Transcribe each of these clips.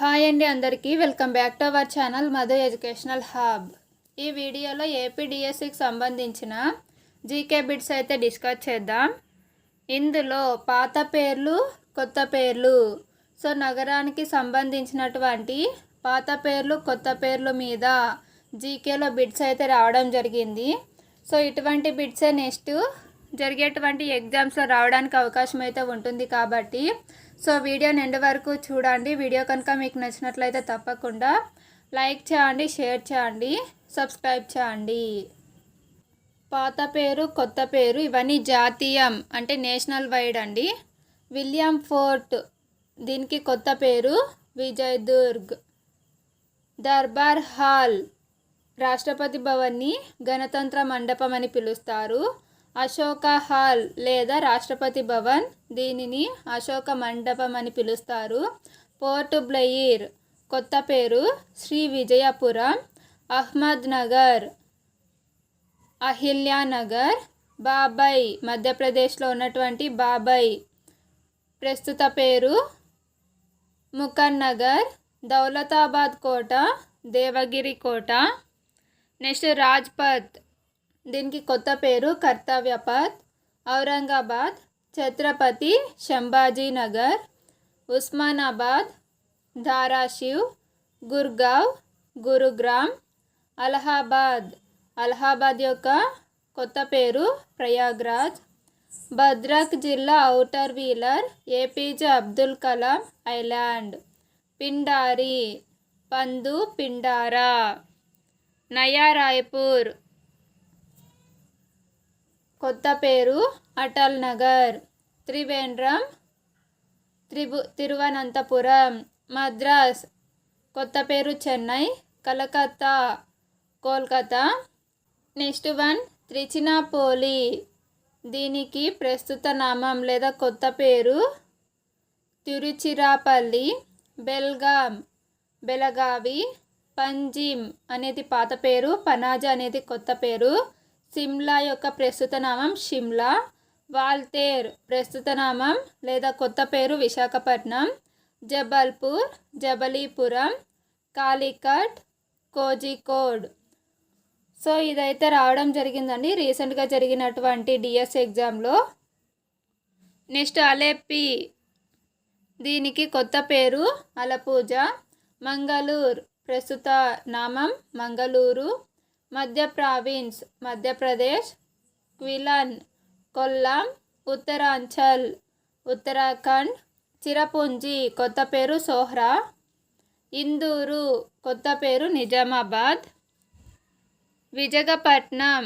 Hi అండి అందరికీ. Welcome back to our channel Madhu educational hub. ఈ వీడియోలో ఏపీడిఎస్సికి సంబంధించిన జీకే బిట్స్ అయితే డిస్కస్ చేద్దాం. ఇందులో పాత పేర్లు కొత్త పేర్లు. సో నగరానికి సంబంధించినటువంటి పాత పేర్లు కొత్త పేర్లు మీద జీకేలో బిట్స్ అయితే రావడం జరిగింది. సో ఇటువంటి బిట్సే నెక్స్ట్ జరిగేటువంటి ఎగ్జామ్స్లో రావడానికి అవకాశం అయితే ఉంటుంది కాబట్టి సో వీడియో నిండు వరకు చూడండి. వీడియో కనుక మీకు నచ్చినట్లయితే తప్పకుండా లైక్ చేయండి షేర్ చేయండి సబ్స్క్రైబ్ చేయండి. పాత పేరు కొత్త పేరు ఇవన్నీ జాతీయం అంటే నేషనల్ వైడ్ అండి. విలియం ఫోర్ట్ దీనికి కొత్త పేరు విజయ్ దుర్గ్. దర్బార్ హాల్ రాష్ట్రపతి భవన్ని గణతంత్ర మండపం అని పిలుస్తారు. అశోక హాల్ లేదా రాష్ట్రపతి భవన్ దీనిని అశోక మండపం అని పిలుస్తారు. పోర్ట్ బ్లెయిర్ కొత్త పేరు శ్రీ విజయపురం. అహ్మద్ నగర్ అహిల్యానగర్ బాబాయ్ మధ్యప్రదేశ్లో ఉన్నటువంటి బాబాయ్. ప్రస్తుత పేరు ముకన్ నగర్ దౌలతాబాద్ కోట దేవగిరి కోట. నెక్స్ట్ రాజ్పథ్ దీనికి కొత్త పేరు కర్తవ్యపాత్ ఔరంగాబాద్ ఛత్రపతి శంభాజీనగర్ ఉస్మానాబాద్ ధారాషివ్ గుర్గావ్ గురుగ్రామ్ అలహాబాద్. అలహాబాద్ యొక్క కొత్త పేరు ప్రయాగ్రాజ్. భద్రక్ జిల్లా outer wheeler APJ Abdul Kalam island. Pindari పందు పిండారా. నయా రాయ్పూర్. కొత్త పేరు అటల్ నగర్. త్రివేంద్రం త్రిభు తిరువనంతపురం మద్రాస్. కొత్త పేరు Chennai Calcutta. Kolkata. Next one Trichinopoly. దీనికి ప్రస్తుత నామం లేదా కొత్త పేరు తిరుచిరాపల్లి బెల్గాం బెలగావి పంజిమ్ అనేది పాత పేరు పనాజా అనేది కొత్త పేరు. సిమ్లా యొక్క ప్రస్తుత నామం షిమ్లా వాల్తేర్ ప్రస్తుత నామం లేదా కొత్త పేరు విశాఖపట్నం జబల్పూర్ జబలీపురం కాలికట్ కోజికోడ్. సో ఇదైతే రావడం జరిగిందండి. రీసెంట్గా జరిగినటువంటి డిఎస్ ఎగ్జామ్లో. నెక్స్ట్ అలెప్పి. దీనికి కొత్త పేరు అలపూజ మంగళూర్ ప్రస్తుత నామం మంగళూరు మధ్య ప్రావిన్స్ మధ్యప్రదేశ్ క్విలన్ కొల్లాం ఉత్తరాంచల్ ఉత్తరాఖండ్ చిరపుంజి కొత్త పేరు సోహ్రా ఇందూరు కొత్త పేరు నిజామాబాద్ విజయపట్నం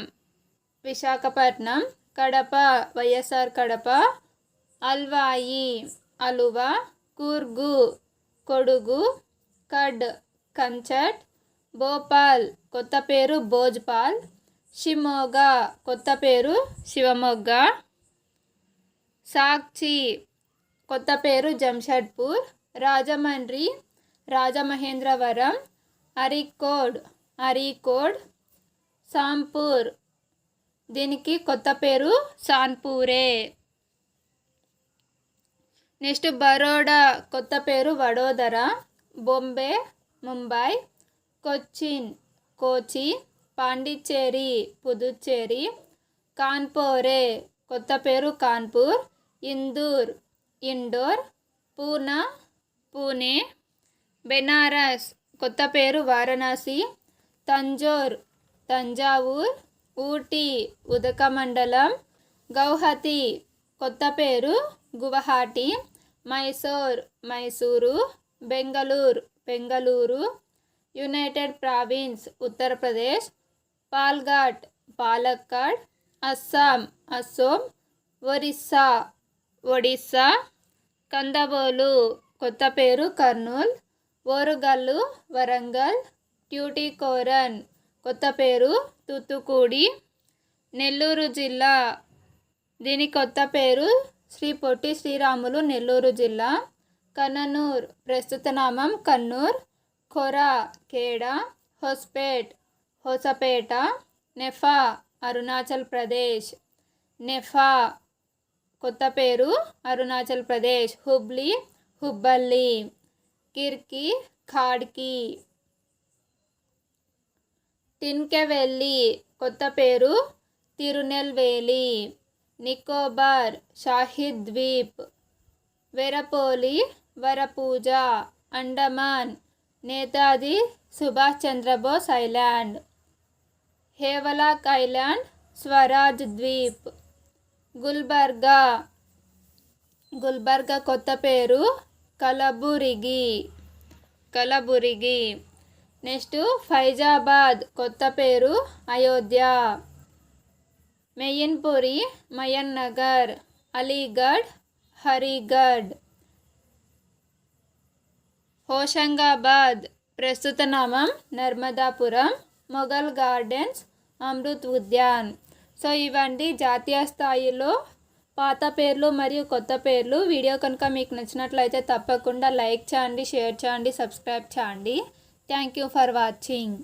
విశాఖపట్నం కడప వైఎస్ఆర్ కడప అల్వాయి అలువ కూర్గు కొడుగు కడ్ కంచట్ భోపాల్ కొత్త పేరు భోజ్పాల్. షిమోగా కొత్త పేరు శివమొగ్గ. సాక్షి కొత్త పేరు జంషడ్పూర్. రాజమండ్రి రాజమహేంద్రవరం. అరికోడ్ అరీకోడ్. సాంపూర్ దీనికి కొత్త పేరు సాన్పూరే. నెక్స్ట్ బరోడా కొత్త పేరు వడోదర. బొంబే ముంబై. కొచ్చిన్ కోచి పాండిచ్చేరి పుదుచ్చేరి కాన్పోరే కొత్త పేరు కాన్పూర్ ఇందూర్ ఇండోర్ పూనా పూణే బెనారస్ కొత్త పేరు వారణాసి తంజోర్ తంజావూర్ ఊటీ ఉదక మండలం గౌహతి కొత్త పేరు గువహాటి మైసూర్ మైసూరు బెంగళూరు బెంగళూరు యునైటెడ్ ప్రావిన్స్ ఉత్తరప్రదేశ్ పాల్ఘాట్ పాలక్కాడ్ అస్సాం అస్సోం ఒరిస్సా ఒడిస్సా కందబోలు కొత్త పేరు కర్నూల్ ఓరుగల్లు వరంగల్ ట్యూటికోరన్ కొత్త పేరు తుత్తుకూడి నెల్లూరు జిల్లా. దీని కొత్త పేరు శ్రీ పొట్టి శ్రీరాములు నెల్లూరు జిల్లా. కన్ననూర్ ప్రస్తుత నామం కన్నూర్. కొరా ఖేడ హొస్పేట్ హొసపేట నెఫా అరుణాచల్ ప్రదేశ్. నెఫా కొత్త పేరు అరుణాచల్ ప్రదేశ్. హుబ్లీ హుబ్బల్లి. కిర్కి ఖాడ్కి. టిన్కెవెల్లి కొత్త పేరు Tirunelveli. Nicobar Shaheed Dweep వెరపోలి వరపూజ Andaman. Netaji Subhash Chandrabose island. Havelock island Swaraj Dweep. Gulbarga. Gulbarga కొత్త పేరు కలబురిగి. కలబురిగి. నెక్స్ట్ ఫైజాబాద్ కొత్త పేరు అయోధ్య. మెయిన్పురి మయన్ నగర్ అలీగఢ్ హరిగఢ్. హోషంగాబాద్ ప్రస్తుత నామం నర్మదాపురం మొఘల్ గార్డెన్స్ అమృత్ ఉద్యాన్. సో ఇవండి జాతీయ స్థాయిలో పాత పేర్లు మరియు కొత్త పేర్లు. వీడియో కనుక మీకు నచ్చినట్లయితే తప్పకుండా లైక్ చేయండి షేర్ చేయండి సబ్స్క్రైబ్ చేయండి. Thank you for watching.